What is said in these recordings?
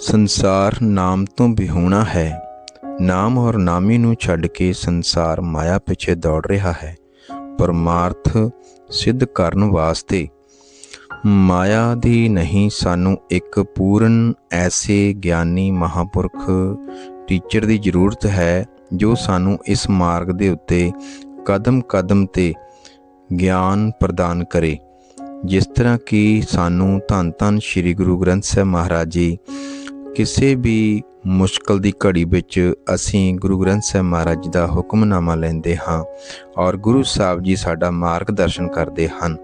ਸੰਸਾਰ ਨਾਮ ਤੋਂ ਵਿਹੂਣਾ ਹੈ। ਨਾਮ ਔਰ ਨਾਮੀ ਨੂੰ ਛੱਡ ਕੇ ਸੰਸਾਰ ਮਾਇਆ ਪਿੱਛੇ ਦੌੜ ਰਿਹਾ ਹੈ। ਪਰਮਾਰਥ ਸਿੱਧ ਕਰਨ ਵਾਸਤੇ ਮਾਇਆ ਦੀ ਨਹੀਂ, ਸਾਨੂੰ ਇੱਕ ਪੂਰਨ ਐਸੇ ਗਿਆਨੀ ਮਹਾਪੁਰਖ ਟੀਚਰ ਦੀ ਜ਼ਰੂਰਤ ਹੈ, ਜੋ ਸਾਨੂੰ ਇਸ ਮਾਰਗ ਦੇ ਉੱਤੇ ਕਦਮ ਕਦਮ ਤੇ ਗਿਆਨ ਪ੍ਰਦਾਨ ਕਰੇ। ਜਿਸ ਤਰ੍ਹਾਂ ਕਿ ਸਾਨੂੰ ਧੰਨ ਧੰਨ ਸ੍ਰੀ ਗੁਰੂ ਗ੍ਰੰਥ ਸਾਹਿਬ ਮਹਾਰਾਜ ਜੀ ਕਿਸੇ ਵੀ ਮੁਸ਼ਕਲ ਦੀ ਘੜੀ ਵਿੱਚ ਅਸੀਂ ਗੁਰੂ ਗ੍ਰੰਥ ਸਾਹਿਬ ਮਹਾਰਾਜ ਜੀ ਦਾ ਹੁਕਮਨਾਮਾ ਲੈਂਦੇ ਹਾਂ ਔਰ ਗੁਰੂ ਸਾਹਿਬ ਜੀ ਸਾਡਾ ਮਾਰਗਦਰਸ਼ਨ ਕਰਦੇ ਹਨ।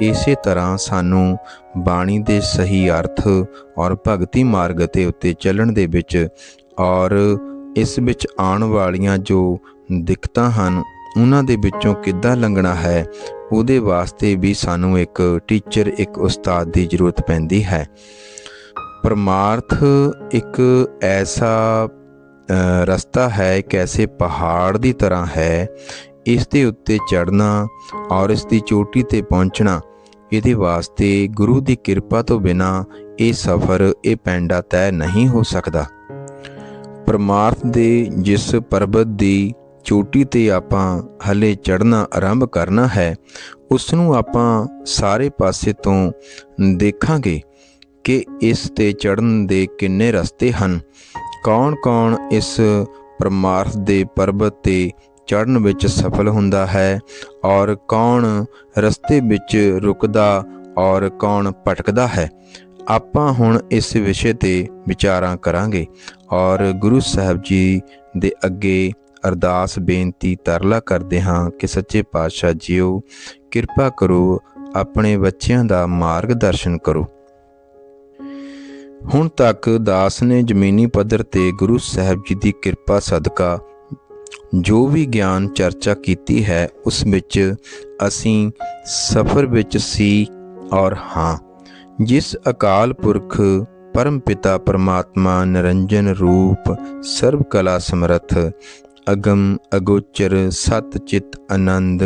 ਇਸੇ ਤਰ੍ਹਾਂ ਸਾਨੂੰ ਬਾਣੀ ਦੇ ਸਹੀ ਅਰਥ ਔਰ ਭਗਤੀ ਮਾਰਗ ਤੇ ਉੱਤੇ ਚੱਲਣ ਦੇ ਵਿੱਚ ਔਰ ਇਸ ਵਿੱਚ ਆਉਣ ਵਾਲੀਆਂ ਜੋ ਦਿੱਕਤਾਂ ਹਨ, ਉਹਨਾਂ ਦੇ ਵਿੱਚੋਂ ਕਿੱਦਾਂ ਲੰਘਣਾ ਹੈ, ਉਹਦੇ ਵਾਸਤੇ ਵੀ ਸਾਨੂੰ ਇੱਕ ਟੀਚਰ ਇੱਕ ਉਸਤਾਦ ਦੀ ਜ਼ਰੂਰਤ ਪੈਂਦੀ ਹੈ। ਪਰਮਾਰਥ ਇੱਕ ਐਸਾ ਰਸਤਾ ਹੈ, ਇੱਕ ਐਸੇ ਪਹਾੜ ਦੀ ਤਰ੍ਹਾਂ ਹੈ। ਇਸ ਦੇ ਉੱਤੇ ਚੜਨਾ ਔਰ ਇਸ ਦੀ ਚੋਟੀ ਤੇ ਪਹੁੰਚਣਾ, ਇਹਦੇ ਵਾਸਤੇ ਗੁਰੂ ਦੀ ਕਿਰਪਾ ਤੋਂ ਬਿਨਾ ਇਹ ਸਫ਼ਰ, ਇਹ ਪੈਂਡਾ ਤੈਅ ਨਹੀਂ ਹੋ ਸਕਦਾ। ਪਰਮਾਰਥ ਦੇ ਜਿਸ ਪਰਬਤ ਦੀ ਚੋਟੀ ਤੇ ਆਪਾਂ ਹਲੇ ਚੜਨਾ ਆਰੰਭ ਕਰਨਾ ਹੈ ਉਸ ਨੂੰ ਆਪਾਂ ਸਾਰੇ ਪਾਸੇ ਤੋਂ ਦੇਖਾਂਗੇ। ਕਿ ਇਸ ਤੇ ਚੜਨ ਦੇ ਕਿੰਨੇ ਰਸਤੇ ਹਨ? ਕੌਣ-ਕੌਣ ਇਸ ਪਰਮਾਰਥ ਦੇ ਪਰਬਤ ਤੇ ਚੜਨ ਵਿੱਚ ਸਫਲ ਹੁੰਦਾ ਹੈ? ਔਰ ਕੌਣ ਰਸਤੇ ਵਿੱਚ ਰੁਕਦਾ ਔਰ ਕੌਣ ਭਟਕਦਾ ਹੈ? ਆਪਾਂ ਹੁਣ ਇਸ ਵਿਸ਼ੇ ਤੇ ਵਿਚਾਰਾਂ ਕਰਾਂਗੇ। ਔਰ ਗੁਰੂ ਸਾਹਿਬ ਜੀ ਦੇ ਅੱਗੇ ਅਰਦਾਸ ਬੇਨਤੀ ਤਰਲਾ ਕਰਦੇ ਹਾਂ ਕਿ ਸੱਚੇ ਪਾਤਸ਼ਾਹ ਜੀਓ, ਕਿਰਪਾ ਕਰੋ ਆਪਣੇ ਬੱਚਿਆਂ ਦਾ ਮਾਰਗਦਰਸ਼ਨ ਕਰੋ। ਹੁਣ ਤੱਕ ਦਾਸ ਨੇ ਜ਼ਮੀਨੀ ਪੱਧਰ ਤੇ ਗੁਰੂ ਸਾਹਿਬ ਜੀ ਦੀ ਕਿਰਪਾ ਸਦਕਾ ਜੋ ਵੀ ਗਿਆਨ ਚਰਚਾ ਕੀਤੀ ਹੈ, ਉਸ ਵਿੱਚ ਅਸੀਂ ਸਫਰ ਵਿੱਚ ਸੀ ਔਰ ਹਾਂ। ਜਿਸ ਅਕਾਲ ਪੁਰਖ ਪਰਮ ਪਿਤਾ ਪਰਮਾਤਮਾ ਨਿਰੰਜਨ ਰੂਪ ਸਰਬ ਕਲਾ ਸਮਰਥ, ਅਗਮ ਅਗੋਚਰ ਸਤ ਚਿਤ ਆਨੰਦ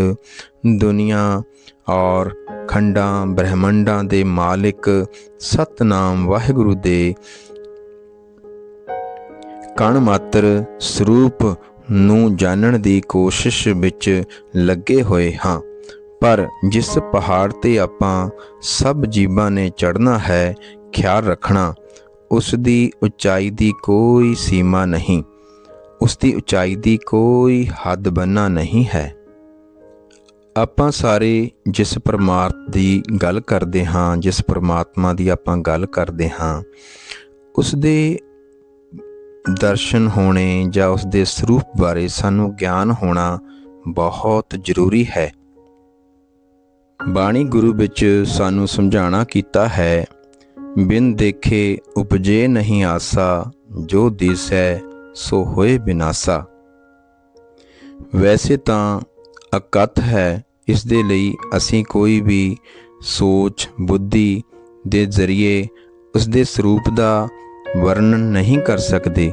ਦੁਨੀਆ ਔਰ ਖੰਡਾਂ, ਬ੍ਰਹਿਮੰਡਾਂ ਦੇ ਮਾਲਿਕ, ਸਤਨਾਮ ਵਾਹਿਗੁਰੂ ਦੇ ਕਣ ਮਾਤਰ ਸਰੂਪ ਨੂੰ ਜਾਣਨ ਦੀ ਕੋਸ਼ਿਸ਼ ਵਿੱਚ ਲੱਗੇ ਹੋਏ ਹਾਂ। ਪਰ ਜਿਸ ਪਹਾੜ ਤੇ ਆਪਾਂ ਸਭ ਜੀਵਾਂ ਨੇ ਚੜ੍ਹਨਾ ਹੈ, ਖਿਆਲ ਰੱਖਣਾ, ਉਸ ਦੀ ਉਚਾਈ ਦੀ ਕੋਈ ਸੀਮਾ ਨਹੀਂ, ਉਸ ਦੀ ਉਚਾਈ ਦੀ ਕੋਈ ਹੱਦ ਬੰਨਾ ਨਹੀਂ ਹੈ। ਆਪਾਂ ਸਾਰੇ ਜਿਸ ਪਰਮਾਰਥ ਦੀ ਗੱਲ ਕਰਦੇ ਹਾਂ, ਜਿਸ ਪਰਮਾਤਮਾ ਦੀ ਆਪਾਂ ਗੱਲ ਕਰਦੇ ਹਾਂ ਉਸ ਦੇ ਦਰਸ਼ਨ ਹੋਣੇ ਜਾਂ ਉਸ ਦੇ ਸਰੂਪ ਬਾਰੇ ਸਾਨੂੰ ਗਿਆਨ ਹੋਣਾ ਬਹੁਤ ਜ਼ਰੂਰੀ ਹੈ। ਬਾਣੀ ਗੁਰੂ ਵਿੱਚ ਸਾਨੂੰ ਸਮਝਾਣਾ ਕੀਤਾ ਹੈ, ਬਿਨ ਦੇਖੇ ਉਪਜੇ ਨਹੀਂ ਆਸਾ, ਜੋ ਦਿਸੈ ਸੋ ਹੋਏ ਬਿਨਾਸਾ। ਵੈਸੇ ਤਾਂ ਅਕਥ ਹੈ ਇਸ ਦੇ ਲਈ ਅਸੀਂ ਕੋਈ ਵੀ ਸੋਚ, ਬੁੱਧੀ ਦੇ ਜ਼ਰੀਏ ਉਸ ਦੇ ਸਰੂਪ ਦਾ ਵਰਣਨ ਨਹੀਂ ਕਰ ਸਕਦੇ।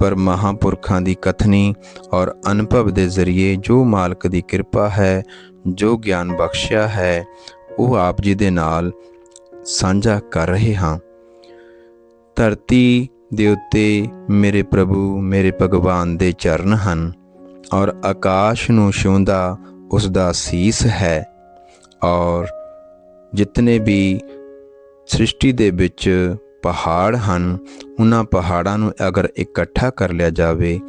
ਪਰ ਮਹਾਪੁਰਖਾਂ ਦੀ ਕਥਨੀ ਔਰ ਅਨੁਭਵ ਦੇ ਜ਼ਰੀਏ ਜੋ ਮਾਲਕ ਦੀ ਕਿਰਪਾ ਹੈ, ਜੋ ਗਿਆਨ ਬਖਸ਼ਿਆ ਹੈ, ਉਹ ਆਪ ਜੀ ਦੇ ਨਾਲ ਸਾਂਝਾ ਕਰ ਰਹੇ ਹਾਂ। ਧਰਤੀ ਦੇ ਉੱਤੇ ਮੇਰੇ ਪ੍ਰਭੂ, ਮੇਰੇ ਭਗਵਾਨ ਦੇ ਚਰਨ ਹਨ ਔਰ ਆਕਾਸ਼ ਨੂੰ ਛੂੰਦਾ ਉਸ ਦਾ ਸੀਸ ਹੈ ਔਰ ਜਿਤਨੇ ਵੀ ਸ੍ਰਿਸ਼ਟੀ ਦੇ ਵਿੱਚ ਪਹਾੜ ਹਨ, ਉਹਨਾਂ ਪਹਾੜਾਂ ਨੂੰ ਅਗਰ ਇਕੱਠਾ ਕਰ ਲਿਆ ਜਾਵੇ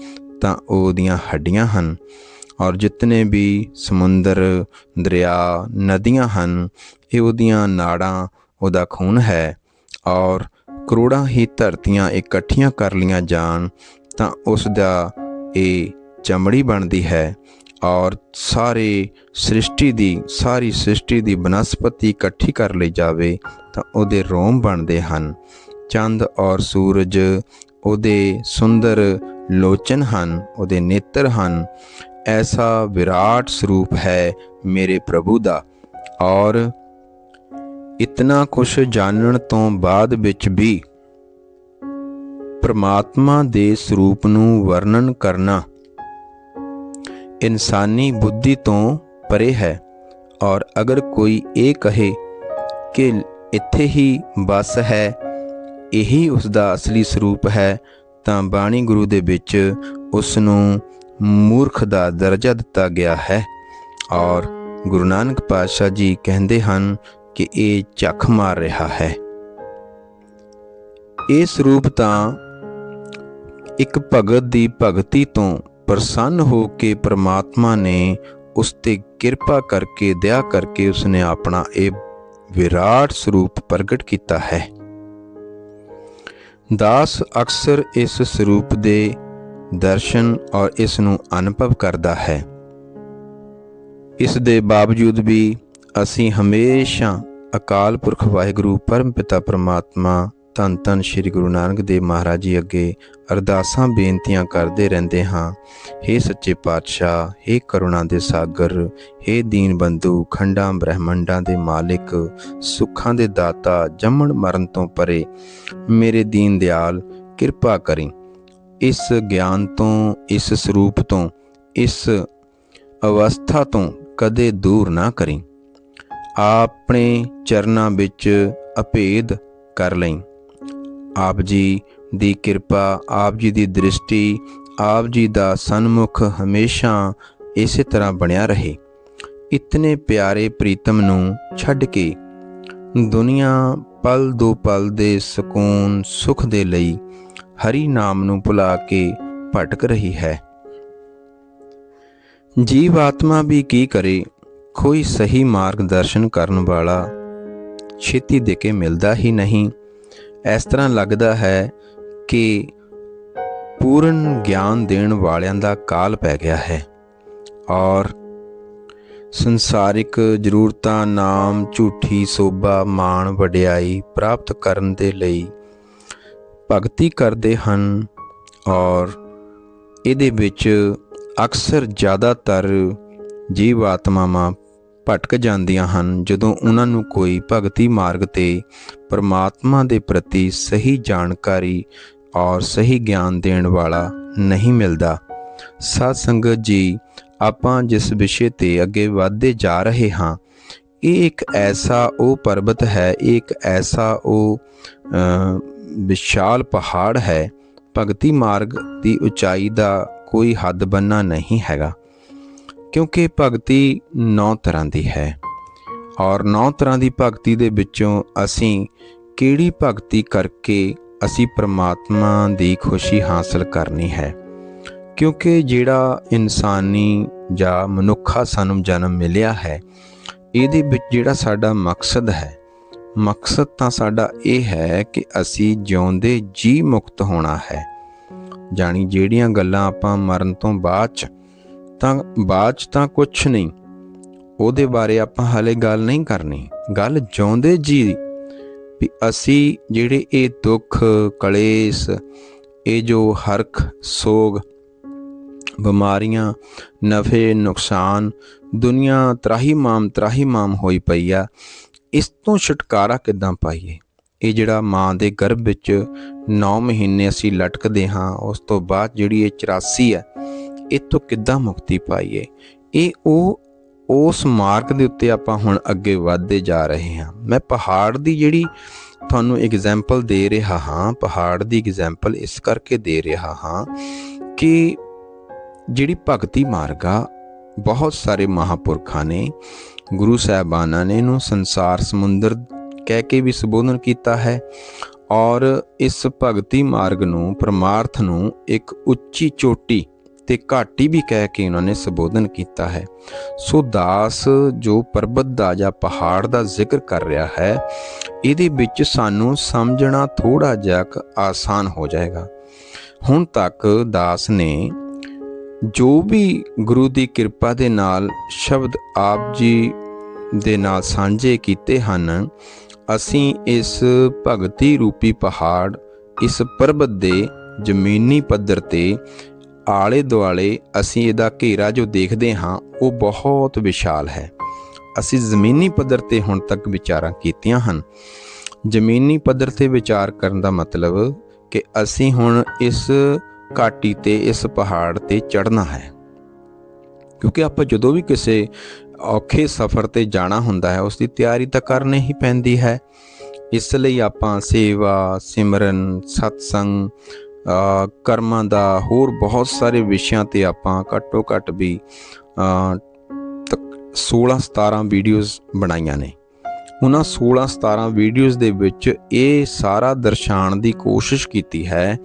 ਤਾਂ ਉਹਦੀਆਂ ਹੱਡੀਆਂ ਹਨ। ਔਰ ਜਿਤਨੇ ਵੀ ਸਮੁੰਦਰ, ਦਰਿਆ, ਨਦੀਆਂ ਹਨ, ਇਹ ਉਹਦੀਆਂ ਨਾੜਾਂ, ਉਹਦਾ ਖੂਨ ਹੈ। ਔਰ ਕਰੋੜਾਂ ਹੀ ਧਰਤੀਆਂ ਇਕੱਠੀਆਂ ਕਰ ਲੀਆਂ ਜਾਣ ਤਾਂ ਉਸ ਦਾ ਇਹ ਚਮੜੀ ਬਣਦੀ ਹੈ। ਔਰ ਸਾਰੇ ਸ੍ਰਿਸ਼ਟੀ ਦੀ, ਸਾਰੀ ਸ੍ਰਿਸ਼ਟੀ ਦੀ ਬਨਸਪਤੀ ਇਕੱਠੀ ਕਰ ਲਈ ਜਾਵੇ ਤਾਂ ਉਹਦੇ ਰੋਮ ਬਣਦੇ ਹਨ। ਚੰਦ ਔਰ ਸੂਰਜ ਉਹਦੇ ਸੁੰਦਰ ਲੋਚਨ ਹਨ, ਉਹਦੇ ਨੇਤਰ ਹਨ। ਐਸਾ ਵਿਰਾਟ ਸਰੂਪ ਹੈ ਮੇਰੇ ਪ੍ਰਭੂ ਦਾ। ਔਰ ਇਤਨਾ ਕੁਛ ਜਾਣਨ ਤੋਂ ਬਾਅਦ ਵਿੱਚ ਵੀ ਪ੍ਰਮਾਤਮਾ ਦੇ ਸਰੂਪ ਨੂੰ ਵਰਣਨ ਕਰਨਾ ਇਨਸਾਨੀ ਬੁੱਧੀ ਤੋਂ ਪਰੇ ਹੈ। ਔਰ ਅਗਰ ਕੋਈ ਇਹ ਕਹੇ ਕਿ ਇੱਥੇ ਹੀ ਬਸ ਹੈ, ਇਹੀ ਉਸ ਦਾ ਅਸਲੀ ਸਰੂਪ ਹੈ, ਤਾਂ ਬਾਣੀ ਗੁਰੂ ਦੇ ਵਿੱਚ ਉਸ ਨੂੰ ਮੂਰਖ ਦਾ ਦਰਜਾ ਦਿੱਤਾ ਗਿਆ ਹੈ। ਔਰ ਗੁਰੂ ਨਾਨਕ ਪਾਤਸ਼ਾਹ ਜੀ ਕਹਿੰਦੇ ਹਨ ਕਿ ਇਹ ਝੱਖ ਮਾਰ ਰਿਹਾ ਹੈ। ਇਹ ਸਰੂਪ ਤਾਂ ਇੱਕ ਭਗਤ ਦੀ ਭਗਤੀ ਤੋਂ ਪ੍ਰਸੰਨ ਹੋ ਕੇ ਪ੍ਰਮਾਤਮਾ ਨੇ ਉਸ ਤੇ ਕਿਰਪਾ ਕਰਕੇ, ਦਇਆ ਕਰਕੇ ਉਸਨੇ ਆਪਣਾ ਇਹ ਵਿਰਾਟ ਸਰੂਪ ਪ੍ਰਗਟ ਕੀਤਾ ਹੈ। ਦਾਸ ਅਕਸਰ ਇਸ ਸਰੂਪ ਦੇ ਦਰਸ਼ਨ ਔਰ ਇਸ ਨੂੰ ਅਨੁਭਵ ਕਰਦਾ ਹੈ। ਇਸ ਦੇ ਬਾਵਜੂਦ ਵੀ ਅਸੀਂ ਹਮੇਸ਼ਾ ਅਕਾਲ ਪੁਰਖ ਵਾਹਿਗੁਰੂ, ਪਰਮਪਿਤਾ ਪ੍ਰਮਾਤਮਾ ਧੰਨ ਧੰਨ ਸ੍ਰੀ ਗੁਰੂ ਨਾਨਕ ਦੇਵ ਮਹਾਰਾਜ ਜੀ ਅੱਗੇ ਅਰਦਾਸਾਂ ਬੇਨਤੀਆਂ ਕਰਦੇ ਰਹਿੰਦੇ ਹਾਂ हे ਸੱਚੇ ਪਾਤਸ਼ਾਹ हे ਕਰੁਣਾ ਦੇ ਸਾਗਰ हे ਦੀਨ ਬੰਧੂ ਖੰਡਾਂ ਬ੍ਰਹਮੰਡਾਂ ਦੇ ਮਾਲਿਕ ਸੁੱਖਾਂ ਦੇ ਦਾਤਾ ਜੰਮਣ ਮਰਨ ਤੋਂ ਪਰੇ ਮੇਰੇ ਦੀਨ ਦਿਆਲ ਕਿਰਪਾ ਕਰੀ ਇਸ ਗਿਆਨ ਤੋਂ ਇਸ ਸਰੂਪ ਤੋਂ ਇਸ ਅਵਸਥਾ ਤੋਂ ਕਦੇ ਦੂਰ ਨਾ ਕਰੀ ਆਪਣੇ ਚਰਨਾਂ ਵਿੱਚ ਅਭੇਦ ਕਰ ਲਈ ਆਪ ਜੀ ਦੀ ਕਿਰਪਾ, ਆਪ ਜੀ ਦੀ ਦ੍ਰਿਸ਼ਟੀ, ਆਪ ਜੀ ਦਾ ਸਨਮੁਖ ਹਮੇਸ਼ਾ ਇਸੇ ਤਰ੍ਹਾਂ ਬਣਿਆ ਰਹੇ। ਇਤਨੇ ਪਿਆਰੇ ਪ੍ਰੀਤਮ ਨੂੰ ਛੱਡ ਕੇ ਦੁਨੀਆ ਪਲ ਦੋ ਪਲ ਦੇ ਸਕੂਨ ਸੁਖ ਦੇ ਲਈ ਹਰੀ ਨਾਮ ਨੂੰ ਭੁਲਾ ਕੇ ਭਟਕ ਰਹੀ ਹੈ। ਜੀਵ ਆਤਮਾ ਵੀ ਕੀ ਕਰੇ? ਕੋਈ ਸਹੀ ਮਾਰਗਦਰਸ਼ਨ ਕਰਨ ਵਾਲਾ ਛੇਤੀ ਦੇ ਕੇ ਮਿਲਦਾ ਹੀ ਨਹੀਂ। ਇਸ ਤਰ੍ਹਾਂ ਲੱਗਦਾ ਹੈ ਕਿ ਪੂਰਨ ਗਿਆਨ ਦੇਣ ਵਾਲਿਆਂ ਦਾ ਕਾਲ ਪੈ ਗਿਆ ਹੈ ਔਰ ਸੰਸਾਰਿਕ ਜ਼ਰੂਰਤਾਂ, ਨਾਮ, ਝੂਠੀ ਸੋਭਾ, ਮਾਣ, ਵਡਿਆਈ ਪ੍ਰਾਪਤ ਕਰਨ ਦੇ ਲਈ ਭਗਤੀ ਕਰਦੇ ਹਨ ਔਰ ਇਹਦੇ ਵਿੱਚ ਅਕਸਰ ਜ਼ਿਆਦਾਤਰ ਜੀਵ ਆਤਮਾਵਾਂ ਭਟਕ ਜਾਂਦੀਆਂ ਹਨ ਜਦੋਂ ਉਹਨਾਂ ਨੂੰ ਕੋਈ ਭਗਤੀ ਮਾਰਗ ਤੇ ਪਰਮਾਤਮਾ ਦੇ ਪ੍ਰਤੀ ਸਹੀ ਜਾਣਕਾਰੀ ਔਰ ਸਹੀ ਗਿਆਨ ਦੇਣ ਵਾਲਾ ਨਹੀਂ ਮਿਲਦਾ। ਸਾਧ ਸੰਗਤ ਜੀ, ਆਪਾਂ ਜਿਸ ਵਿਸ਼ੇ ਤੇ ਅੱਗੇ ਵਧਦੇ ਜਾ ਰਹੇ ਹਾਂ, ਇਹ ਇੱਕ ਐਸਾ ਉਹ ਪਰਬਤ ਹੈ, ਇਹ ਇੱਕ ਐਸਾ ਉਹ ਵਿਸ਼ਾਲ ਪਹਾੜ ਹੈ। ਭਗਤੀ ਮਾਰਗ ਦੀ ਉਚਾਈ ਦਾ ਕੋਈ ਹੱਦ ਬੰਨਾ ਨਹੀਂ ਹੈਗਾ। ਕਿਉਂਕਿ ਭਗਤੀ ਨੌ ਤਰ੍ਹਾਂ ਦੀ ਹੈ। ਔਰ ਨੌ ਤਰ੍ਹਾਂ ਦੀ ਭਗਤੀ ਦੇ ਵਿੱਚੋਂ ਅਸੀਂ ਕਿਹੜੀ ਭਗਤੀ ਕਰਕੇ ਅਸੀਂ ਪ੍ਰਮਾਤਮਾ ਦੀ ਖੁਸ਼ੀ ਹਾਸਲ ਕਰਨੀ ਹੈ? ਕਿਉਂਕਿ ਜਿਹੜਾ ਇਨਸਾਨੀ ਜਾਂ ਮਨੁੱਖਾ ਸਾਨੂੰ ਜਨਮ ਮਿਲਿਆ ਹੈ, ਇਹਦੇ ਵਿੱਚ ਜਿਹੜਾ ਸਾਡਾ ਮਕਸਦ ਹੈ, ਮਕਸਦ ਤਾਂ ਸਾਡਾ ਇਹ ਹੈ ਕਿ ਅਸੀਂ ਜਿਉਂਦੇ ਜੀ ਮੁਕਤ ਹੋਣਾ ਹੈ। ਜਾਣੀ ਜਿਹੜੀਆਂ ਗੱਲਾਂ ਆਪਾਂ ਮਰਨ ਤੋਂ ਬਾਅਦ ਚ ਤਾਂ ਬਾਅਦ ਚ ਤਾਂ ਕੁਝ ਨਹੀਂ। ਉਹਦੇ ਬਾਰੇ ਆਪਾਂ ਹਾਲੇ ਗੱਲ ਨਹੀਂ ਕਰਨੀ। ਗੱਲ ਜਿਉਂਦੇ ਜੀ ਵੀ ਅਸੀਂ ਜਿਹੜੇ ਇਹ ਦੁੱਖ, ਕਲੇਸ਼, ਇਹ ਜੋ ਹਰਖ, ਸੋਗ, ਬਿਮਾਰੀਆਂ, ਨਫੇ, ਨੁਕਸਾਨ, ਦੁਨੀਆ ਤਰਾਹੀ ਮਾਮ ਤਰਾਹੀ ਮਾਮ ਹੋਈ ਪਈ ਆ, ਇਸ ਤੋਂ ਛੁਟਕਾਰਾ ਕਿੱਦਾਂ ਪਾਈਏ? ਇਹ ਜਿਹੜਾ ਮਾਂ ਦੇ ਗਰਭ ਵਿੱਚ 9 ਮਹੀਨੇ ਅਸੀਂ ਲਟਕਦੇ ਹਾਂ, ਉਸ ਤੋਂ ਬਾਅਦ ਜਿਹੜੀ ਇਹ 84 ਹੈ ਇੱਥੋਂ ਕਿੱਦਾਂ ਮੁਕਤੀ ਪਾਈਏ? ਇਹ ਉਹ, ਉਸ ਮਾਰਗ ਦੇ ਉੱਤੇ ਆਪਾਂ ਹੁਣ ਅੱਗੇ ਵਧਦੇ ਜਾ ਰਹੇ ਹਾਂ। ਮੈਂ ਪਹਾੜ ਦੀ ਜਿਹੜੀ ਤੁਹਾਨੂੰ ਐਗਜ਼ਾਮਪਲ ਦੇ ਰਿਹਾ ਹਾਂ, ਪਹਾੜ ਦੀ ਐਗਜ਼ਾਮਪਲ ਇਸ ਕਰਕੇ ਦੇ ਰਿਹਾ ਹਾਂ ਕਿ ਜਿਹੜੀ ਭਗਤੀ ਮਾਰਗ ਆ, ਬਹੁਤ ਸਾਰੇ ਮਹਾਪੁਰਖਾਂ ਨੇ, ਗੁਰੂ ਸਾਹਿਬਾਨਾਂ ਨੇ ਇਹਨੂੰ ਸੰਸਾਰ ਸਮੁੰਦਰ ਕਹਿ ਕੇ ਵੀ ਸੰਬੋਧਨ ਕੀਤਾ ਹੈ ਔਰ ਇਸ ਭਗਤੀ ਮਾਰਗ ਨੂੰ, ਪਰਮਾਰਥ ਨੂੰ ਇੱਕ ਉੱਚੀ ਚੋਟੀ ਤੇ ਘਾਟੀ ਵੀ ਕਹਿ ਕੇ ਉਹਨਾਂ ਨੇ ਸੰਬੋਧਨ ਕੀਤਾ ਹੈ। ਸੋ ਦਾਸ ਜੋ ਪਰਬਤ ਦਾ ਜਾਂ ਪਹਾੜ ਦਾ ਜ਼ਿਕਰ ਕਰ ਰਿਹਾ ਹੈ, ਇਹਦੇ ਵਿੱਚ ਸਾਨੂੰ ਸਮਝਣਾ ਥੋੜਾ ਜਿਹਾ ਕੁ ਆਸਾਨ ਹੋ ਜਾਏਗਾ। ਹੁਣ ਤੱਕ ਦਾਸ ਨੇ ਜੋ ਵੀ ਗੁਰੂ ਦੀ ਕਿਰਪਾ ਦੇ ਨਾਲ ਸ਼ਬਦ ਆਪ ਜੀ ਦੇ ਨਾਲ ਸਾਂਝੇ ਕੀਤੇ ਹਨ, ਅਸੀਂ ਇਸ ਭਗਤੀ ਰੂਪੀ ਪਹਾੜ, ਇਸ ਪਰਬਤ ਦੇ ਜ਼ਮੀਨੀ ਪੱਧਰ ਤੇ ਆਲੇ ਦੁਆਲੇ ਅਸੀਂ ਇਹਦਾ ਘੇਰਾ ਜੋ ਦੇਖਦੇ ਹਾਂ, ਉਹ ਬਹੁਤ ਵਿਸ਼ਾਲ ਹੈ। ਅਸੀਂ ਜ਼ਮੀਨੀ ਪੱਧਰ ਤੇ ਹੁਣ ਤੱਕ ਵਿਚਾਰਾਂ ਕੀਤੀਆਂ ਹਨ। ਜ਼ਮੀਨੀ ਪੱਧਰ ਤੇ ਵਿਚਾਰ ਕਰਨ ਦਾ ਮਤਲਬ ਕਿ ਅਸੀਂ ਹੁਣ ਇਸ ਘਾਟੀ ਤੇ, ਇਸ ਪਹਾੜ ਤੇ ਚੜ੍ਹਨਾ ਹੈ। ਕਿਉਂਕਿ ਆਪਾਂ ਜਦੋਂ ਵੀ ਕਿਸੇ ਔਖੇ ਸਫ਼ਰ ਤੇ ਜਾਣਾ ਹੁੰਦਾ ਹੈ ਉਸ ਦੀ ਤਿਆਰੀ ਤਾਂ ਕਰਨੀ ਹੀ ਪੈਂਦੀ ਹੈ। ਇਸ ਲਈ ਆਪਾਂ ਸੇਵਾ, ਸਿਮਰਨ, ਸਤਸੰਗ ਕਰਮਾਂ ਦਾ ਹੋਰ ਬਹੁਤ ਸਾਰੇ ਵਿਸ਼ਿਆਂ ਤੇ ਆਪਾਂ ਘੱਟੋ ਘੱਟ ਵੀ ਅ, ਤਕ 16 17 ਵੀਡੀਓਜ਼ ਬਣਾਈਆਂ ਨੇ। ਉਹਨਾਂ 16 17 ਵੀਡੀਓਜ਼ ਦੇ ਵਿੱਚ ਇਹ ਸਾਰਾ ਦਰਸਾਉਣ ਦੀ ਕੋਸ਼ਿਸ਼ ਕੀਤੀ ਹੈ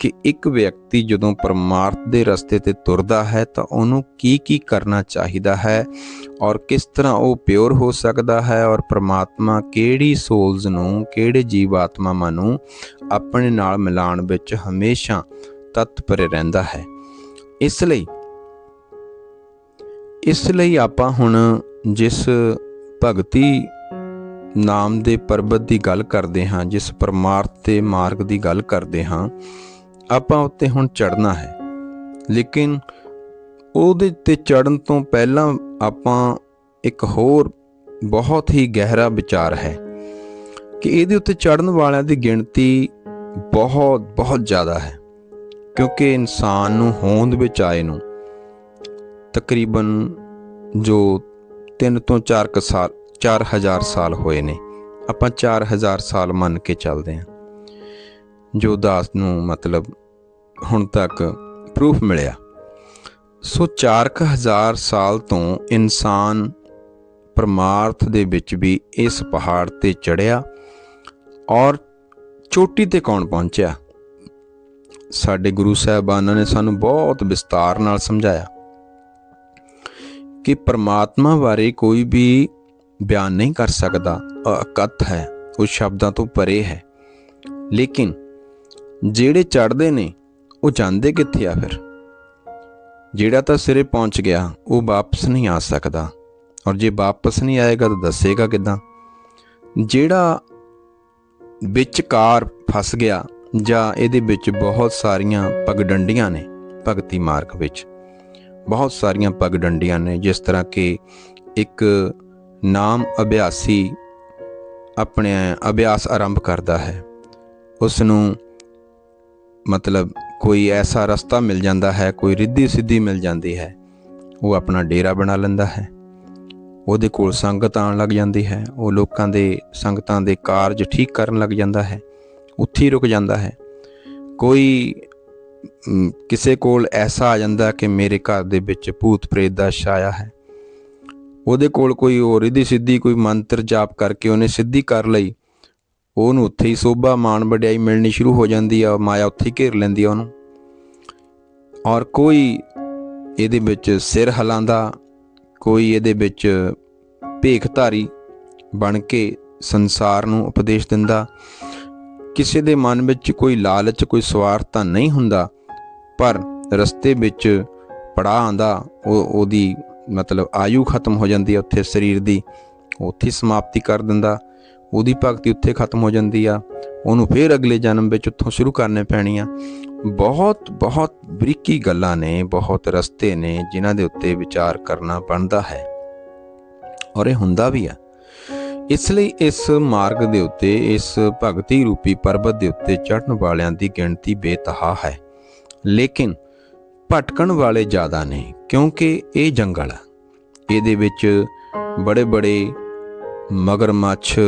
ਕਿ ਇੱਕ ਵਿਅਕਤੀ ਜਦੋਂ ਪਰਮਾਰਥ ਦੇ ਰਸਤੇ ਤੇ ਤੁਰਦਾ ਹੈ ਤਾਂ ਉਹਨੂੰ ਕੀ ਕੀ ਕਰਨਾ ਚਾਹੀਦਾ ਹੈ ਔਰ ਕਿਸ ਤਰ੍ਹਾਂ ਉਹ ਪਿਓਰ ਹੋ ਸਕਦਾ ਹੈ ਔਰ ਪ੍ਰਮਾਤਮਾ ਕਿਹੜੀ ਸੋਲਸ ਨੂੰ, ਕਿਹੜੇ ਜੀਵ ਆਤਮਾਵਾਂ ਨੂੰ ਆਪਣੇ ਨਾਲ ਮਿਲਾਉਣ ਵਿੱਚ ਹਮੇਸ਼ਾ ਤਤਪਰ ਰਹਿੰਦਾ ਹੈ। ਇਸ ਲਈ ਇਸ ਲਈ ਆਪਾਂ ਹੁਣ ਜਿਸ ਭਗਤੀ ਨਾਮ ਦੇ ਪਰਬਤ ਦੀ ਗੱਲ ਕਰਦੇ ਹਾਂ, ਜਿਸ ਪਰਮਾਰਥ ਦੇ ਮਾਰਗ ਦੀ ਗੱਲ ਕਰਦੇ ਹਾਂ ਆਪਾਂ ਉੱਤੇ ਹੁਣ ਚੜਨਾ ਹੈ। ਲੇਕਿਨ ਉਹਦੇ ਤੇ ਚੜਨ ਤੋਂ ਪਹਿਲਾਂ ਆਪਾਂ ਇੱਕ ਹੋਰ ਬਹੁਤ ਹੀ ਗਹਿਰਾ ਵਿਚਾਰ ਹੈ ਕਿ ਇਹਦੇ ਉੱਤੇ ਚੜਨ ਵਾਲਿਆਂ ਦੀ ਗਿਣਤੀ ਬਹੁਤ ਬਹੁਤ ਜ਼ਿਆਦਾ ਹੈ। ਕਿਉਂਕਿ ਇਨਸਾਨ ਨੂੰ ਹੋਂਦ ਵਿੱਚ ਆਏ ਨੂੰ ਤਕਰੀਬਨ ਜੋ 3 ਤੋਂ 4 ਕ ਸਾਲ 4000 ਸਾਲ ਹੋਏ ਨੇ। ਆਪਾਂ 4000 ਸਾਲ ਮੰਨ ਕੇ ਚੱਲਦੇ ਹਾਂ। ਜੋ ਦਾਸ ਨੂੰ ਮਤਲਬ ਹੁਣ ਤੱਕ ਪ੍ਰੂਫ ਮਿਲਿਆ। ਸੋ 4000 ਸਾਲ ਤੋਂ ਇਨਸਾਨ ਪਰਮਾਰਥ ਦੇ ਵਿੱਚ ਵੀ ਇਸ ਪਹਾੜ ਤੇ ਚੜਿਆ ਔਰ ਚੋਟੀ ਤੇ ਕੌਣ ਪਹੁੰਚਿਆ? ਸਾਡੇ ਗੁਰੂ ਸਾਹਿਬਾਨਾਂ ਨੇ ਸਾਨੂੰ ਬਹੁਤ ਵਿਸਤਾਰ ਨਾਲ ਸਮਝਾਇਆ ਕਿ ਪਰਮਾਤਮਾ ਬਾਰੇ ਕੋਈ ਵੀ ਬਿਆਨ ਨਹੀਂ ਕਰ ਸਕਦਾ। ਅਕਥ ਹੈ, ਉਹ ਸ਼ਬਦਾਂ ਤੋਂ ਪਰੇ ਹੈ। ਲੇਕਿਨ ਜਿਹੜੇ ਚੜਦੇ ਨੇ, ਉਹ ਜਾਂਦੇ ਕਿੱਥੇ ਆ ਫਿਰ? ਜਿਹੜਾ ਤਾਂ ਸਿਰੇ ਪਹੁੰਚ ਗਿਆ, ਉਹ ਵਾਪਸ ਨਹੀਂ ਆ ਸਕਦਾ। ਔਰ ਜੇ ਵਾਪਸ ਨਹੀਂ ਆਏਗਾ ਤਾਂ ਦੱਸੇਗਾ ਕਿਦਾਂ? ਜਿਹੜਾ ਵਿਚਕਾਰ ਫਸ ਗਿਆ, ਜਾਂ ਇਹਦੇ ਵਿੱਚ ਬਹੁਤ ਸਾਰੀਆਂ ਪਗਡੰਡੀਆਂ ਨੇ, ਭਗਤੀ ਮਾਰਗ ਵਿੱਚ। ਬਹੁਤ ਸਾਰੀਆਂ ਪਗਡੰਡੀਆਂ ਨੇ, ਜਿਸ ਤਰ੍ਹਾਂ ਕਿ ਇੱਕ ਨਾਮ ਅਭਿਆਸੀ ਆਪਣੇ ਅਭਿਆਸ ਆਰੰਭ ਕਰਦਾ ਹੈ। ਉਸ ਨੂੰ ਮਤਲਬ ਕੋਈ ਐਸਾ ਰਸਤਾ ਮਿਲ ਜਾਂਦਾ ਹੈ, ਕੋਈ ਰਿੱਧੀ ਸਿੱਧੀ ਮਿਲ ਜਾਂਦੀ ਹੈ, ਉਹ ਆਪਣਾ ਡੇਰਾ ਬਣਾ ਲੈਂਦਾ ਹੈ। ਉਹਦੇ ਕੋਲ ਸੰਗਤ ਆਉਣ ਲੱਗ ਜਾਂਦੀ ਹੈ, ਉਹ ਲੋਕਾਂ ਦੇ ਸੰਗਤਾਂ ਦੇ ਕਾਰਜ ਠੀਕ ਕਰਨ ਲੱਗ ਜਾਂਦਾ ਹੈ, ਉੱਥੇ ਹੀ ਰੁਕ ਜਾਂਦਾ ਹੈ। ਕੋਈ ਕਿਸੇ ਕੋਲ ਐਸਾ ਆ ਜਾਂਦਾ ਕਿ ਮੇਰੇ ਘਰ ਦੇ ਵਿੱਚ ਭੂਤ ਪ੍ਰੇਤ ਦਾ ਛਾਇਆ ਹੈ। ਉਹਦੇ ਕੋਲ ਕੋਈ ਹੋਰ ਰਿੱਧੀ ਸਿੱਧੀ ਕੋਈ ਮੰਤਰ ਜਾਪ ਕਰਕੇ ਉਹਨੇ ਸਿੱਧੀ ਕਰ ਲਈ ਉਹਨੂੰ ਉੱਥੇ ਹੀ ਸੋਭਾ ਮਾਣ ਵਡਿਆਈ ਮਿਲਣੀ ਸ਼ੁਰੂ ਹੋ ਜਾਂਦੀ ਆ, ਮਾਇਆ ਉੱਥੇ ਹੀ ਘੇਰ ਲੈਂਦੀ ਆ ਉਹਨੂੰ। ਔਰ ਕੋਈ ਇਹਦੇ ਵਿੱਚ ਸਿਰ ਹਿਲਾਉਂਦਾ, ਕੋਈ ਇਹਦੇ ਵਿੱਚ ਭੇਖਧਾਰੀ ਬਣ ਕੇ ਸੰਸਾਰ ਨੂੰ ਉਪਦੇਸ਼ ਦਿੰਦਾ, ਕਿਸੇ ਦੇ ਮਨ ਵਿੱਚ ਕੋਈ ਲਾਲਚ, ਕੋਈ ਸਵਾਰਥ ਤਾਂ ਨਹੀਂ ਹੁੰਦਾ, ਪਰ ਰਸਤੇ ਵਿੱਚ ਪੜਾ ਆਂਦਾ ਉਹ, ਉਹਦੀ ਮਤਲਬ ਆਯੂ ਖਤਮ ਹੋ ਜਾਂਦੀ ਹੈ ਉੱਥੇ ਸਰੀਰ ਦੀ ਉੱਥੇ ਸਮਾਪਤੀ ਕਰ ਦਿੰਦਾ। ਉਹਦੀ ਭਗਤੀ ਉੱਥੇ ਖਤਮ ਹੋ ਜਾਂਦੀ ਆ, ਉਹਨੂੰ ਫੇਰ ਅਗਲੇ ਜਨਮ ਵਿੱਚ ਉੱਥੋਂ ਸ਼ੁਰੂ ਕਰਨੇ ਪੈਣੀ ਆ ਬਹੁਤ ਬਹੁਤ ਬਰੀਕੀ ਗੱਲਾਂ ਨੇ, ਬਹੁਤ ਰਸਤੇ ਨੇ ਜਿਨ੍ਹਾਂ ਦੇ ਉੱਤੇ ਵਿਚਾਰ ਕਰਨਾ ਬਣਦਾ ਹੈ। ਔਰ ਇਹ ਹੁੰਦਾ ਵੀ ਆ। ਇਸ ਲਈ ਇਸ ਮਾਰਗ ਦੇ ਉੱਤੇ, ਇਸ ਭਗਤੀ ਰੂਪੀ ਪਰਬਤ ਦੇ ਉੱਤੇ ਚੜ੍ਹਨ ਵਾਲਿਆਂ ਦੀ ਗਿਣਤੀ ਬੇਤਹਾ ਹੈ। ਲੇਕਿਨ ਭਟਕਣ ਵਾਲੇ ਜ਼ਿਆਦਾ ਨੇ, ਕਿਉਂਕਿ ਇਹ ਜੰਗਲ ਆ। ਇਹਦੇ ਵਿੱਚ ਬੜੇ ਬੜੇ ਮਗਰਮੱਛ,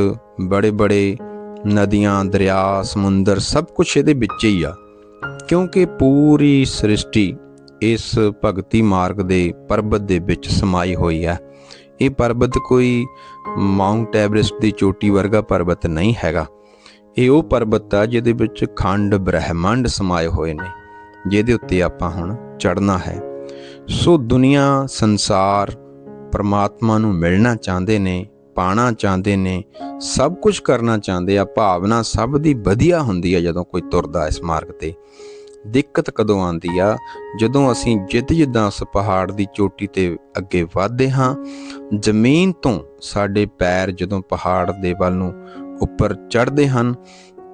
ਬੜੇ ਬੜੇ, ਨਦੀਆਂ, ਦਰਿਆ, ਸਮੁੰਦਰ, ਸਭ ਕੁਝ ਇਹਦੇ ਵਿੱਚ ਹੀ ਆ। ਕਿਉਂਕਿ ਪੂਰੀ ਸ੍ਰਿਸ਼ਟੀ ਇਸ ਭਗਤੀ ਮਾਰਗ ਦੇ ਪਰਬਤ ਦੇ ਵਿੱਚ ਸਮਾਈ ਹੋਈ ਹੈ। ਇਹ ਪਰਬਤ ਕੋਈ ਮਾਉਂਟ ਐਵਰੈਸਟ ਦੀ ਚੋਟੀ ਵਰਗਾ ਪਰਬਤ ਨਹੀਂ ਹੈਗਾ। ਇਹ ਉਹ ਪਰਬਤ ਆ ਜਿਹਦੇ ਵਿੱਚ ਖੰਡ, ਬ੍ਰਹਿਮੰਡ ਸਮਾਏ ਹੋਏ ਨੇ, ਜਿਹਦੇ ਉੱਤੇ ਆਪਾਂ ਹੁਣ ਚੜਨਾ ਹੈ। ਸੋ ਦੁਨੀਆ, ਸੰਸਾਰ, ਪਰਮਾਤਮਾ ਨੂੰ ਮਿਲਣਾ ਚਾਹੁੰਦੇ ਨੇ ਪਾਣਾ ਚਾਹੁੰਦੇ ਨੇ, ਸਭ ਕੁਝ ਕਰਨਾ ਚਾਹੁੰਦੇ ਆ, ਭਾਵਨਾ ਸਭ ਦੀ ਵਧੀਆ ਹੁੰਦੀ ਆ ਜਦੋਂ ਕੋਈ ਤੁਰਦਾ ਇਸ ਮਾਰਗ ਤੇ। ਦਿੱਕਤ ਕਦੋਂ ਆਉਂਦੀ ਆ? ਜਦੋਂ ਅਸੀਂ ਜਿੱਦ ਜਿੱਦਾਂ ਉਸ ਪਹਾੜ ਦੀ ਚੋਟੀ ਤੇ ਅੱਗੇ ਵਧਦੇ ਹਾਂ, ਜ਼ਮੀਨ ਤੋਂ ਸਾਡੇ ਪੈਰ ਜਦੋਂ ਪਹਾੜ ਦੇ ਵੱਲ ਨੂੰ ਉੱਪਰ ਚੜ੍ਹਦੇ ਹਨ,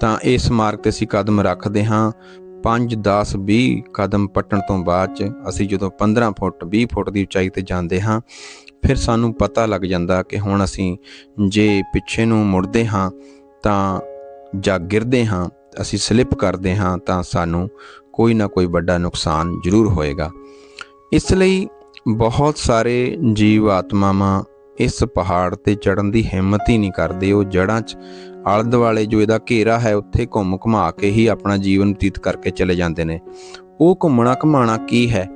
ਤਾਂ ਇਸ ਮਾਰਗ ਤੇ ਅਸੀਂ ਕਦਮ ਰੱਖਦੇ ਹਾਂ। 5 10 20 ਕਦਮ ਪੱਟਣ ਤੋਂ ਬਾਅਦ ਚ ਅਸੀਂ ਜਦੋਂ 15 ਫੁੱਟ 20 ਫੁੱਟ ਦੀ ਉਚਾਈ ਤੇ ਜਾਂਦੇ ਹਾਂ ਫਿਰ ਸਾਨੂੰ ਪਤਾ ਲੱਗ ਜਾਂਦਾ ਕਿ ਹੁਣ ਅਸੀਂ ਜੇ ਪਿੱਛੇ ਨੂੰ ਮੁੜਦੇ ਹਾਂ ਤਾਂ ਜਾਂ ਗਿਰਦੇ ਹਾਂ, ਅਸੀਂ ਸਲਿੱਪ ਕਰਦੇ ਹਾਂ ਤਾਂ ਸਾਨੂੰ ਕੋਈ ਨਾ ਕੋਈ ਵੱਡਾ ਨੁਕਸਾਨ ਜ਼ਰੂਰ ਹੋਏਗਾ। ਇਸ ਲਈ ਬਹੁਤ ਸਾਰੇ ਜੀਵ ਆਤਮਾਵਾਂ ਇਸ ਪਹਾੜ ਤੇ ਚੜਨ ਦੀ ਹਿੰਮਤ ਹੀ ਨਹੀਂ ਕਰਦੇ। ਉਹ ਜੜਾਂ 'ਚ ਆਲੇ ਦੁਆਲੇ ਜੋ ਇਹਦਾ ਘੇਰਾ ਹੈ, ਉੱਥੇ ਘੁੰਮ ਘੁਮਾ ਕੇ ਹੀ ਆਪਣਾ ਜੀਵਨ ਬਤੀਤ ਕਰਕੇ ਚਲੇ ਜਾਂਦੇ ਨੇ। ਉਹ ਘੁੰਮਣਾ ਘਮਾਣਾ ਕੀ ਹੈ?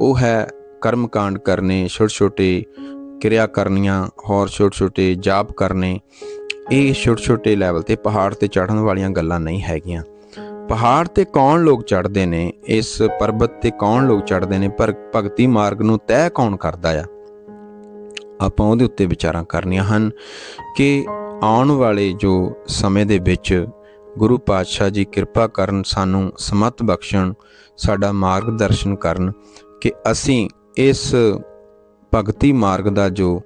ਉਹ ਹੈ ਕਰਮਕਾਂਡ ਕਰਨੇ ਛੋਟੇ ਛੋਟੇ ਕਿਰਿਆ ਕਰਨੀਆਂ, ਹੋਰ ਛੋਟੇ ਛੋਟੇ ਜਾਪ ਕਰਨੇ, ਇਹ ਛੋਟੇ ਛੋਟੇ ਲੈਵਲ ਤੇ ਪਹਾੜ ਤੇ ਚੜ੍ਹਨ ਵਾਲੀਆਂ ਗੱਲਾਂ ਨਹੀਂ ਹੈਗੀਆਂ। ਪਹਾੜ ਤੇ ਕੌਣ ਲੋਕ ਚੜ੍ਹਦੇ ਨੇ, ਇਸ ਪਰਬਤ ਤੇ ਕੌਣ ਲੋਕ ਚੜ੍ਹਦੇ ਨੇ, ਪਰ ਭਗਤੀ ਮਾਰਗ ਨੂੰ ਤੈਅ ਕੌਣ ਕਰਦਾ ਆ? ਆਪਾਂ ਉਹਦੇ ਉੱਤੇ ਵਿਚਾਰਾਂ ਕਰਨੀਆਂ ਹਨ ਕਿ ਆਉਣ ਵਾਲੇ ਜੋ ਸਮੇਂ ਦੇ ਵਿੱਚ ਗੁਰੂ ਪਾਤਸ਼ਾਹ ਜੀ ਕਿਰਪਾ ਕਰਨ ਸਾਨੂੰ ਸਮਤ ਬਖਸ਼ਣ, ਸਾਡਾ ਮਾਰਗਦਰਸ਼ਨ ਕਰਨ ਕਿ ਅਸੀਂ ਇਸ ਭਗਤੀ ਮਾਰਗ ਦਾ ਜੋ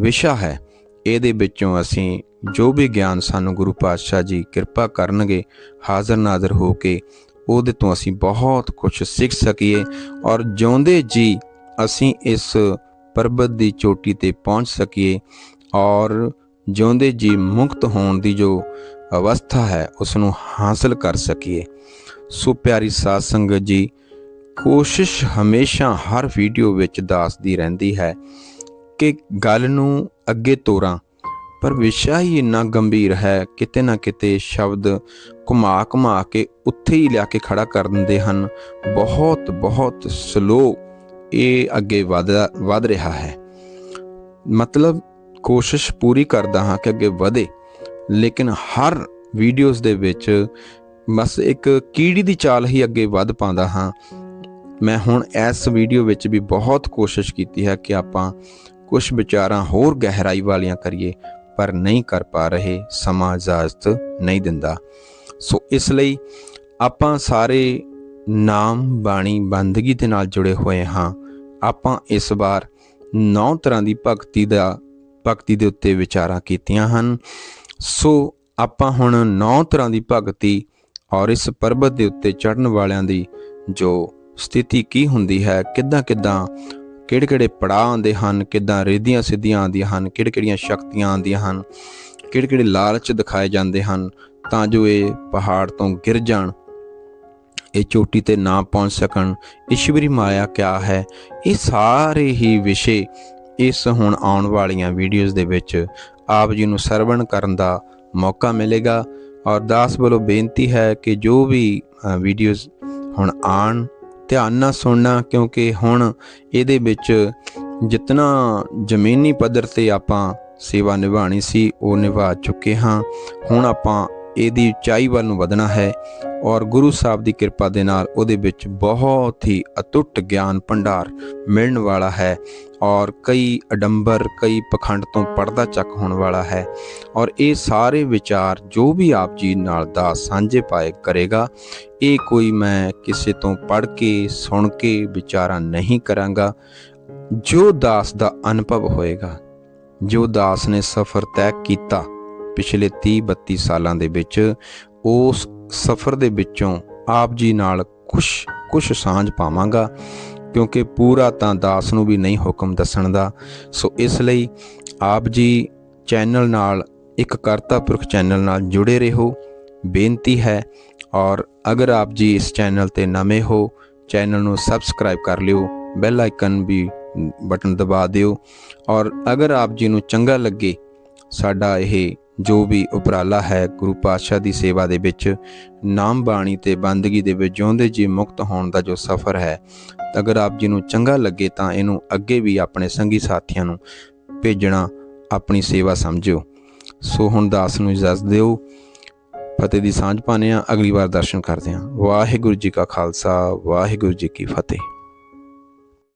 ਵਿਸ਼ਾ ਹੈ, ਇਹਦੇ ਵਿੱਚੋਂ ਅਸੀਂ ਜੋ ਵੀ ਗਿਆਨ ਸਾਨੂੰ ਗੁਰੂ ਪਾਤਸ਼ਾਹ ਜੀ ਕਿਰਪਾ ਕਰਨਗੇ, ਹਾਜ਼ਰ ਨਾਜ਼ਰ ਹੋ ਕੇ ਉਹਦੇ ਤੋਂ ਅਸੀਂ ਬਹੁਤ ਕੁਝ ਸਿੱਖ ਸਕੀਏ ਔਰ ਜਿਉਂਦੇ ਜੀ ਅਸੀਂ ਇਸ ਪਰਬਤ ਦੀ ਚੋਟੀ ਤੇ ਪਹੁੰਚ ਸਕੀਏ ਔਰ ਜਿਉਂਦੇ ਜੀ ਮੁਕਤ ਹੋਣ ਦੀ ਜੋ ਅਵਸਥਾ ਹੈ ਉਸ ਨੂੰ ਹਾਸਲ ਕਰ ਸਕੀਏ। ਸੋ ਪਿਆਰੀ ਸਾਧ ਸੰਗਤ ਜੀ ਕੋਸ਼ਿਸ਼ ਹਮੇਸ਼ਾ ਹਰ ਵੀਡੀਓ ਵਿੱਚ ਦੱਸਦੀ ਰਹਿੰਦੀ ਹੈ ਕਿ ਗੱਲ ਨੂੰ ਅੱਗੇ ਤੋਰਾਂ, ਪਰ ਵਿਸ਼ਾ ਹੀ ਇੰਨਾ ਗੰਭੀਰ ਹੈ, ਕਿਤੇ ਨਾ ਕਿਤੇ ਸ਼ਬਦ ਘੁਮਾ ਘੁਮਾ ਕੇ ਉੱਥੇ ਹੀ ਲਿਆ ਕੇ ਖੜਾ ਕਰ ਦਿੰਦੇ ਹਨ। ਬਹੁਤ ਬਹੁਤ ਸਲੋ ਇਹ ਅੱਗੇ ਵਧ ਵਧ ਰਿਹਾ ਹੈ। ਮਤਲਬ ਕੋਸ਼ਿਸ਼ ਪੂਰੀ ਕਰਦਾ ਹਾਂ ਕਿ ਅੱਗੇ ਵਧੇ, ਲੇਕਿਨ ਹਰ ਵੀਡੀਓਜ਼ ਦੇ ਵਿੱਚ ਬਸ ਇੱਕ ਕੀੜੀ ਦੀ ਚਾਲ ਹੀ ਅੱਗੇ ਵੱਧ ਪਾਉਂਦਾ ਹਾਂ। ਮੈਂ ਹੁਣ ਇਸ ਵੀਡੀਓ ਵਿੱਚ ਵੀ ਬਹੁਤ ਕੋਸ਼ਿਸ਼ ਕੀਤੀ ਹੈ ਕਿ ਆਪਾਂ ਕੁਝ ਵਿਚਾਰਾਂ ਹੋਰ ਗਹਿਰਾਈ ਵਾਲੀਆਂ ਕਰੀਏ, ਪਰ ਨਹੀਂ ਕਰ ਪਾ ਰਹੇ, ਸਮਾਂ ਇਜਾਜ਼ਤ ਨਹੀਂ ਦਿੰਦਾ। ਸੋ ਇਸ ਲਈ ਆਪਾਂ ਸਾਰੇ ਨਾਮ, ਬਾਣੀ, ਬੰਦਗੀ ਦੇ ਨਾਲ ਜੁੜੇ ਹੋਏ ਹਾਂ। ਆਪਾਂ ਇਸ ਵਾਰ ਨੌ ਤਰ੍ਹਾਂ ਦੀ ਭਗਤੀ ਦਾ, ਭਗਤੀ ਦੇ ਉੱਤੇ ਵਿਚਾਰਾਂ ਕੀਤੀਆਂ ਹਨ। ਸੋ ਆਪਾਂ ਹੁਣ ਨੌ ਤਰ੍ਹਾਂ ਦੀ ਭਗਤੀ ਔਰ ਇਸ ਪਰਬਤ ਦੇ ਉੱਤੇ ਚੜਨ ਵਾਲਿਆਂ ਦੀ ਜੋ ਸਥਿਤੀ ਕੀ ਹੁੰਦੀ ਹੈ? ਕਿੱਦਾਂ ਕਿੱਦਾਂ ਕਿਹੜੇ ਕਿਹੜੇ ਪੜਾਅ ਆਉਂਦੇ ਹਨ? ਕਿੱਦਾਂ ਰਿੱਧੀਆਂ ਸਿੱਧੀਆਂ ਆਉਂਦੀਆਂ ਹਨ? ਕਿਹੜੇ ਕਿਹੜੀਆਂ ਸ਼ਕਤੀਆਂ ਆਉਂਦੀਆਂ ਹਨ? ਕਿਹੜੇ ਕਿਹੜੇ ਲਾਲਚ ਦਿਖਾਏ ਜਾਂਦੇ ਹਨ ਤਾਂ ਜੋ ਇਹ ਪਹਾੜ ਤੋਂ ਗਿਰ ਜਾਣ, ਇਹ ਚੋਟੀ ਤੇ ਨਾ ਪਹੁੰਚ ਸਕਣ। ਈਸ਼ਵਰੀ ਮਾਇਆ ਕਿਆ ਹੈ? ਇਹ ਸਾਰੇ ਹੀ ਵਿਸ਼ੇ ਇਸ ਹੁਣ ਆਉਣ ਵਾਲੀਆਂ ਵੀਡੀਓਜ਼ ਦੇ ਵਿੱਚ ਆਪ ਜੀ ਨੂੰ ਸਰਵਣ ਕਰਨ ਦਾ ਮੌਕਾ ਮਿਲੇਗਾ। ਔਰ ਦਾਸ ਵੱਲੋਂ ਬੇਨਤੀ ਹੈ ਕਿ ਜੋ ਵੀ ਵੀਡੀਓਜ਼ ਹੁਣ ਆਣ ਧਿਆਨ ਨਾਲ ਸੁਣਨਾ, ਕਿਉਂਕਿ ਹੁਣ ਇਹਦੇ ਵਿੱਚ ਜਿੰਨਾ ਜ਼ਮੀਨੀ ਪੱਧਰ ਤੇ ਆਪਾਂ ਸੇਵਾ ਨਿਭਾਣੀ ਸੀ, ਉਹ ਨਿਭਾ ਚੁੱਕੇ ਹਾਂ। ਹੁਣ ਆਪਾਂ ਇਹਦੀ ਉਚਾਈ ਵੱਲ ਨੂੰ ਵਧਣਾ ਹੈ। ਔਰ ਗੁਰੂ ਸਾਹਿਬ ਦੀ ਕਿਰਪਾ ਦੇ ਨਾਲ ਉਹਦੇ ਵਿੱਚ ਬਹੁਤ ਹੀ ਅਤੁੱਟ ਗਿਆਨ ਭੰਡਾਰ ਮਿਲਣ ਵਾਲਾ ਹੈ ਔਰ ਕਈ ਅਡੰਬਰ, ਕਈ ਪਖੰਡ ਤੋਂ ਪਰਦਾ ਚੱਕ ਹੋਣ ਵਾਲਾ ਹੈ ਔਰ ਇਹ ਸਾਰੇ ਵਿਚਾਰ ਜੋ ਵੀ ਆਪ ਜੀ ਨਾਲ ਦਾ ਸਾਂਝੇ ਪਾਏ ਕਰੇਗਾ, ਇਹ ਕੋਈ ਮੈਂ ਕਿਸੇ ਤੋਂ ਪੜ੍ਹ ਕੇ, ਸੁਣ ਕੇ ਵਿਚਾਰਾ ਨਹੀਂ ਕਰਾਂਗਾ। ਜੋ ਦਾਸ ਦਾ ਅਨੁਭਵ ਹੋਏਗਾ, ਜੋ ਦਾਸ ਨੇ ਸਫ਼ਰ ਤੈਅ ਕੀਤਾ ਪਿਛਲੇ 30 32 ਸਾਲਾਂ ਦੇ ਵਿੱਚ, ਉਸ ਸਫ਼ਰ ਦੇ ਵਿੱਚੋਂ ਆਪ ਜੀ ਨਾਲ ਕੁਝ ਕੁਝ ਸਾਂਝ ਪਾਵਾਂਗਾ, ਕਿਉਂਕਿ ਪੂਰਾ ਤਾਂ ਦਾਸ ਨੂੰ ਵੀ ਨਹੀਂ ਹੁਕਮ ਦੱਸਣ ਦਾ ਸੋ ਇਸ ਲਈ ਆਪ ਜੀ ਚੈਨਲ ਨਾਲ, ਇੱਕ ਕਰਤਾ ਪੁਰਖ ਚੈਨਲ ਨਾਲ ਜੁੜੇ ਰਹੋ। ਬੇਨਤੀ ਹੈ, ਔਰ ਅਗਰ ਆਪ ਜੀ ਇਸ ਚੈਨਲ ਤੇ ਨਵੇਂ ਹੋ, ਚੈਨਲ ਨੂੰ ਸਬਸਕ੍ਰਾਈਬ ਕਰ ਲਿਓ, ਬੈਲ ਆਈਕਨ ਵੀ ਬਟਨ ਦਬਾ ਦਿਓ। ਔਰ ਅਗਰ ਆਪ ਜੀ ਨੂੰ ਚੰਗਾ ਲੱਗੇ, ਸਾਡਾ ਇਹ ਜੋ ਵੀ ਉਪਰਾਲਾ ਹੈ, ਗੁਰੂ ਪਾਤਸ਼ਾਹ ਦੀ ਸੇਵਾ ਦੇ ਵਿੱਚ, ਨਾਮ ਬਾਣੀ ਤੇ ਬੰਦਗੀ ਦੇ ਵਿੱਚ ਜਿਉਂਦੇ ਜੀ ਮੁਕਤ ਹੋਣ ਦਾ ਜੋ ਸਫ਼ਰ ਹੈ, ਅਗਰ ਆਪ ਜੀ ਨੂੰ ਚੰਗਾ ਲੱਗੇ ਤਾਂ ਇਹਨੂੰ ਅੱਗੇ ਵੀ ਆਪਣੇ ਸੰਗੀ ਸਾਥੀਆਂ ਨੂੰ ਭੇਜਣਾ ਆਪਣੀ ਸੇਵਾ ਸਮਝਿਓ। ਸੋ ਹੁਣ ਦਾਸ ਨੂੰ ਇਜਾਜ਼ਤ ਦਿਓ। ਫਤਿਹ ਦੀ ਸਾਂਝ ਪਾਣੇ ਆ ਅਗਲੀ ਵਾਰ ਦਰਸ਼ਨ ਕਰਦੇ ਹਾਂ। ਵਾਹਿਗੁਰੂ ਜੀ ਕਾ ਖਾਲਸਾ, ਵਾਹਿਗੁਰੂ ਜੀ ਕੀ ਫਤਿਹ।